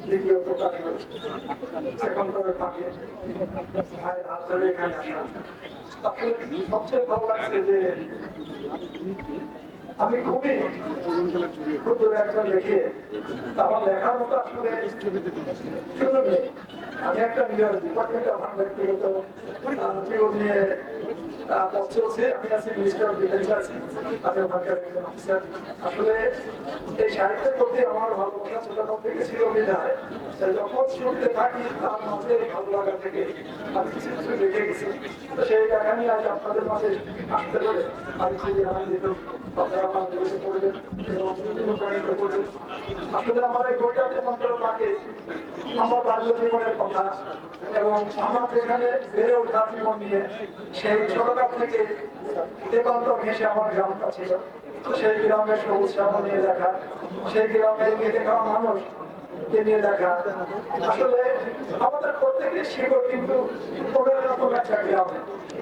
দ্বিতীয় প্রকাশ সেকন্ডারের ফাঁকে ভাইয়ের হাত এখানে সবচেয়ে ভালো লাগছে যে আমি খুবই ক্ষুদ্র একজন লিখে আমার লেখার মতো আসলে আমি একটা নিজের আমার ব্যক্তিগত নিয়ে আমি সাহিত্যের প্রতি আমার ভালো থেকে আমি কিছু কিছু গেছি। সেই আপনাদের মাঝে আসতে পারে। আমি আসলে আমার আমার বাল্য জীবনের সেই ছোটকাল থেকে দেবান্ত ঘেসে আমার গ্রামটা ছিল সেই গ্রামের সবুজ শ্যামল নিয়ে দেখা সেই গ্রামে মেয়ে খাওয়া মানুষ নিয়ে দেখা আসলে আমাদের প্রত্যেকের শিকড় কিন্তু রকম একটা গ্রাম।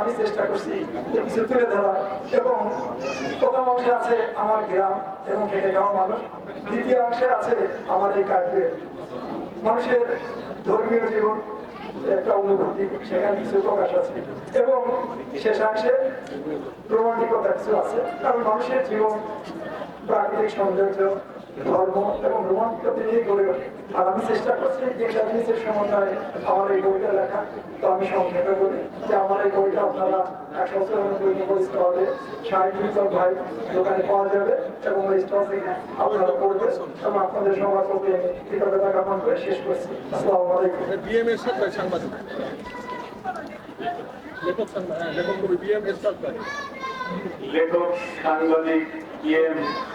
আমি চেষ্টা করছি কিছু তুলে ধরা এবং প্রথম অংশে আছে আমার গ্রাম এবং খাওয়া মানুষ। দ্বিতীয় অংশে আছে আমার এই কাঠের মানুষের ধর্মীয় জীবন, একটা অনুভূতি, সেখানে কিছু প্রকাশ আছে। এবং শেষাংশে কিছু আছে, কারণ মানুষের জীবন প্রাকৃতিক সৌন্দর্য ধর্ম এবং রোমান্টিকতা নিয়ে গড়ে আর আমি চেষ্টা করছি তিনটা জিনিসের সমন্বয়ে আমার এই বইটা লেখা। তো আমি সংক্ষেপে বলি যে আমার এই বইটা আপনারা এক বছর বই স্টলে সাহিত্য ভাই দোকানে পাওয়া যাবে এবং ওই স্টল থেকে আপনারা পড়বেন এবং আপনাদের সবার প্রতি কৃতজ্ঞতা জ্ঞাপন করে শেষ করছি। আসসালামু আলাইকুম। বিএম সাথে সাংবাদিক। লেখক সাংবাদিক লেখক কবি বিএম এর লেখক সাংবাদিক ইএম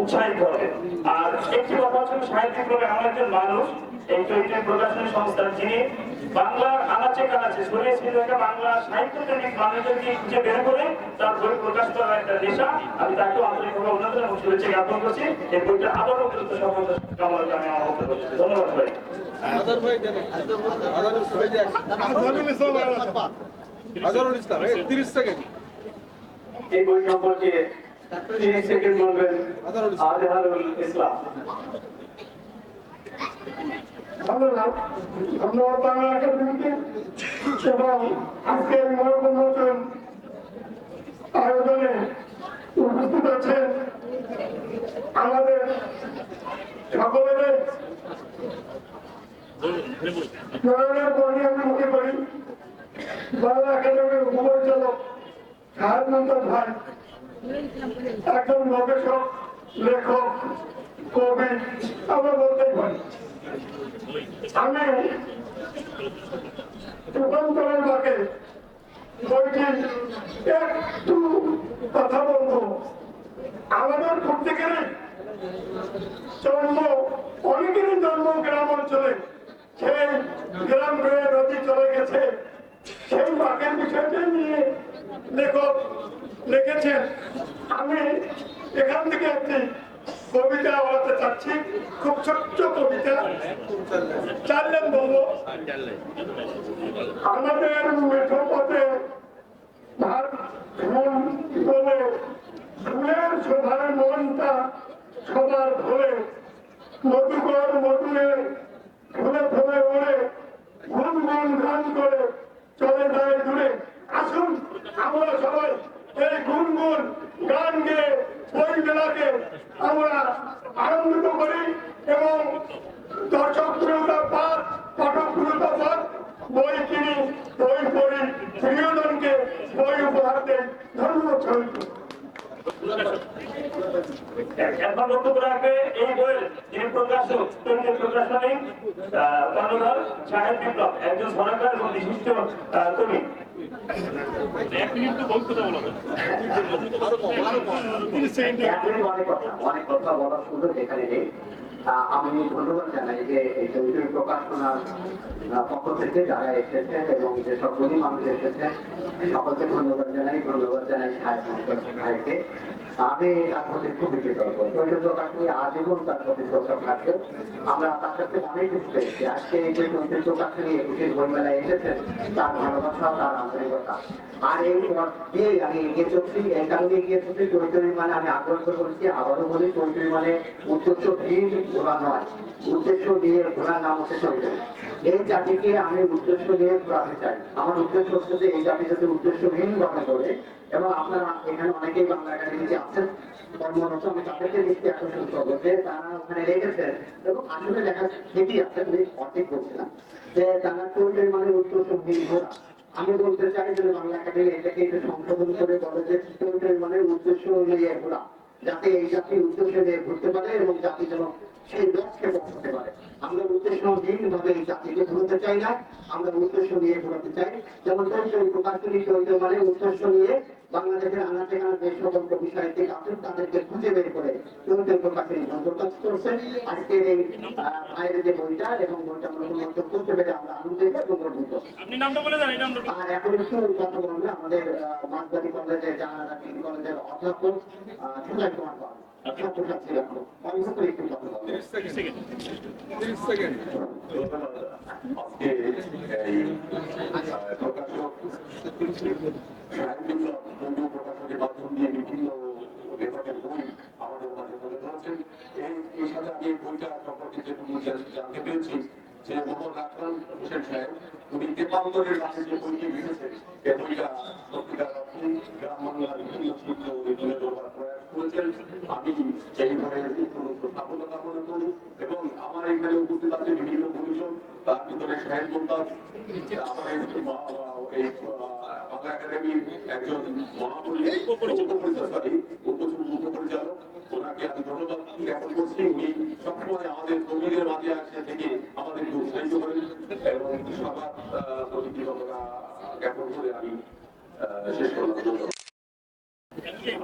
উৎসাহিত হবে। আর একটি কথা হচ্ছে সাহিত্যিক ভাবে এমন একজন মানুষ এই চৈত্রের প্রকাশনী সংস্থা যিনি বাংলার আনাচে কানাচে ছড়িয়ে ছিটিয়ে বাংলা সাহিত্য প্রেমিক মানুষদেরকে খুঁজে বের করে তার বই প্রকাশ করার একটা নেশা। আমি তাকেও আন্তরিকভাবে অভিনন্দন এবং শুভেচ্ছা জ্ঞাপন করছি। এই বইটা আবারও উচ্চতর সফলতা কামনা করে আমি বক্তব্য করছি। ধন্যবাদ ভাই। আজাদ ভাই দেন আজাদুল ভাই দেন আজারুল ইসলাম এই 30 সেকেন্ড এই বই সম্পর্কে তিরিশ সেকেন্ড বলবেন আজহারুল ইসলাম। ধন্যবাদ ধন্যবাদ বাংলা একাডেমিকে এবং আজকের মনোরঞ্জন আয়োজনে উপস্থিত আছেন আমাদের সকলের জনগণের কর্মী আমি মনে করি। বাংলা একাডেমির উপপরিচালক সাহেব নন্দন ভাই। একজন গবেষক লেখক, কবি, আমরা পারি। আমি রূপান্তরের বাকে বইটি একটু কথা বলব। আমাদের করতে গেলে জন্ম, অনেকেরই জন্ম গ্রাম অঞ্চলে। সেই গ্রাম বেয়ে নদী চলে গেছে। সেই বাকের বিষয়টা নিয়ে লেখক লিখেছেন। আমি এখান থেকে একটি কবিতা বলাতে চাচ্ছি। খুব ছোট্ট কবিতা। চাইলেন বলব। আমাদের মেঠো পথে ফুলের মনটা সবার মধুকর মধুরে ফুলে ফুলে ওড়ে করে চলে যায় দূরে। আমরা সবাই এই গুনগুন গান গেয়ে বই মেলাকে আমরা আনন্দিত করি এবং দর্শক প্রিয়তা পাক, পাঠক প্রিয়তা পাক, বই কিনি, বই পড়ি, প্রিয়জনকে বই উপহার দেন। ধন্যবাদ একজন সরকার এবং বিশিষ্ট আহ, কবি এখনই অনেক কথা অনেক কথা বলার সুযোগ এখানে নেই। আমি ধন্যবাদ জানাই যে এই চরিত্র প্রকাশনার পক্ষ থেকে যারা এসেছেন এবং যে সকলই মানুষ এসেছেন, সকলকে ধন্যবাদ জানাই ধন্যবাদ জানাই ভাইকে। আমি তার প্রতি খুবই কৃতজ্ঞ। চরিত্র প্রকাশনী আজীবন তার প্রতি শ্রদ্ধা থাকবে। আমরা তার কাছে অনেক কিছু পেয়েছি। আজকে এই যে চরিত্র প্রকাশনী একুশের বইমেলায় এসেছেন, তার ভালোবাসা, তার আন্তরিকতা। আর এই পথ দিয়ে আমি এগিয়ে চলছি। এই কারণে এগিয়ে চলছি। চরিত্রের মানে আমি আগ্রহ করেছি, আবারও বলি চরিত্রের মানে উদ্দেশ্য ভিড় নয়, উদ্দেশ্য চরিত্র এই জাতিকে আমি উদ্দেশ্য ঘোরাতে চাই। আমার উদ্দেশ্য হচ্ছে যে এই জাতি যাতে উদ্দেশ্যহীন করে এবং আপনারা এখানে অনেকেই বাংলা একাডেমিতে আছেন, কর্মরত, আমি তাদেরকে আকর্ষণ করব যে তারা ওখানে রেখেছেন এবং আসলে আছে, আমি অর্ধেক বলছিলাম যে তারা মানে উদ্দেশ্যহীন ঘোরা আমি বলতে চাই যে বাংলা একাডেমি এটাকে একটু সংশোধন করে বলে যে মানে উদ্দেশ্য নিয়ে ঘোরা, যাতে এই জাতি উদ্দেশ্য নিয়ে ঘুরতে পারে এবং জাতি যেন সেই লক্ষ্যে পৌঁছতে পারে। আমরা উদ্দেশ্যহীন ভাবে এই জাতিকে ঘুরতে চাই না। আমরা উদ্দেশ্য নিয়ে ঘোরাতে চাই। যেমন প্রকাশনী চরিত্র মানে উদ্দেশ্য নিয়ে বাংলাদেশের আনাচে যে সকল কবি সাহিত্যিক আছেন তাদেরকে খুঁজে বের করে চরিত্র প্রকাশনী প্রকাশ করছে আজকের এই আহ, যে বইটা এবং বইটা আমরা উন্মোচন করতে পেরে আমরা আনন্দিত এবং গর্বিত। আপনি আর এখন একটু কথা বলবে আমাদের মাঝবাড়ি কলেজের ডিগ্রি কলেজের অধ্যাপক সুজয় কুমার পাল। আজকে এই প্রকাশক প্রকাশকের মাধ্যম দিয়ে বইটা উনি তুলে ধরবার প্রয়াস করেছেন আমি উপরোক্ত সাফল্য কামনা করি এবং আমার এখানে উপস্থিত আছে বিভিন্ন গুরুজন তার ভিতরে সাহেব মোল্লার আমার এই আমাদের উৎসাহিত করেন এবং সবার প্রতি কৃতজ্ঞতা জ্ঞাপন করে আমি শেষ করলাম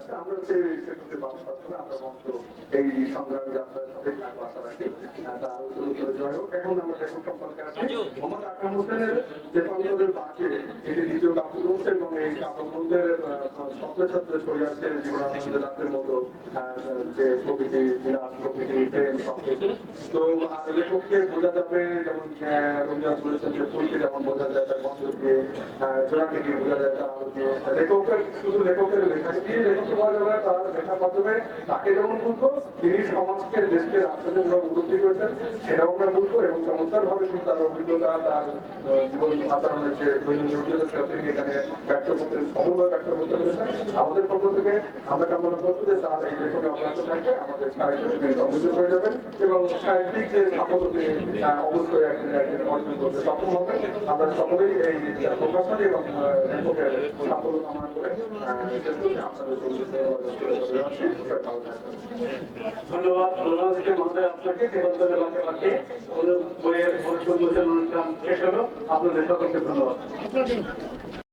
আছে আমরা সেই সেতুতে বাস পাচ্ছি আমরা মঞ্চ এই সংগ্রামী যাত্রার সাথে আশা রাখি আহ, তা আলোচনা করে জয় হোক। এখন আমরা লেখক সম্পর্কে আছি মোহাম্মদ আকরাম হোসেনের যে পঞ্চমের বাকি এটি দ্বিতীয় কাব্যগ্রন্থ এবং এই কাব্যগ্রন্থের ছাত্র ছাত্র ছড়িয়ে আছে জীবনানন্দ দাসের মতো যে প্রকৃতি বিরাট প্রকৃতি প্রেম সবকিছু তো লেখককে বোঝা যাবে যেমন রবীন্দ্রনাথ বলেছেন যে ফুলকে যেমন বোঝা যায় তার মন্ত্র দিয়ে জোড়াকে দিয়ে বোঝা যায় তার আলো দিয়ে লেখকের শুধু লেখকের লেখা দিয়ে যাবে মাধ্যমে তাকে যেমন তিনি সমাজকে, দেশকে, রাষ্ট্রকে যেভাবে উন্নতি করেছেন, সেটাও আমরা এবং তিনি তার অভিজ্ঞতা তার জীবন যে দৈনন্দিন অভিজ্ঞতা সেটা তিনি এখানে ব্যক্ত করতে ব্যক্ত করতে পেরেছেন আমাদের পক্ষ থেকে আমরা কামনা করব যে তার এই লেখকে অব্যাহত থাকবে আমাদের সমৃদ্ধ হয়ে যাবে এবং সাহিত্যিক যে সাফল্য তিনি অবশ্যই একদিন একদিন অর্জন করতে সক্ষম হবে আমরা সকলেই এই প্রকাশনী এবং সাফল্য কামনা করে আপনাদের ধন্যবাদ ধন্যবাদকে মহোদয় আপনাকে বাঁকে বাঁকে বইয়ের অনুষ্ঠান শেষ হলো। আপনাদের সকলকে ধন্যবাদ।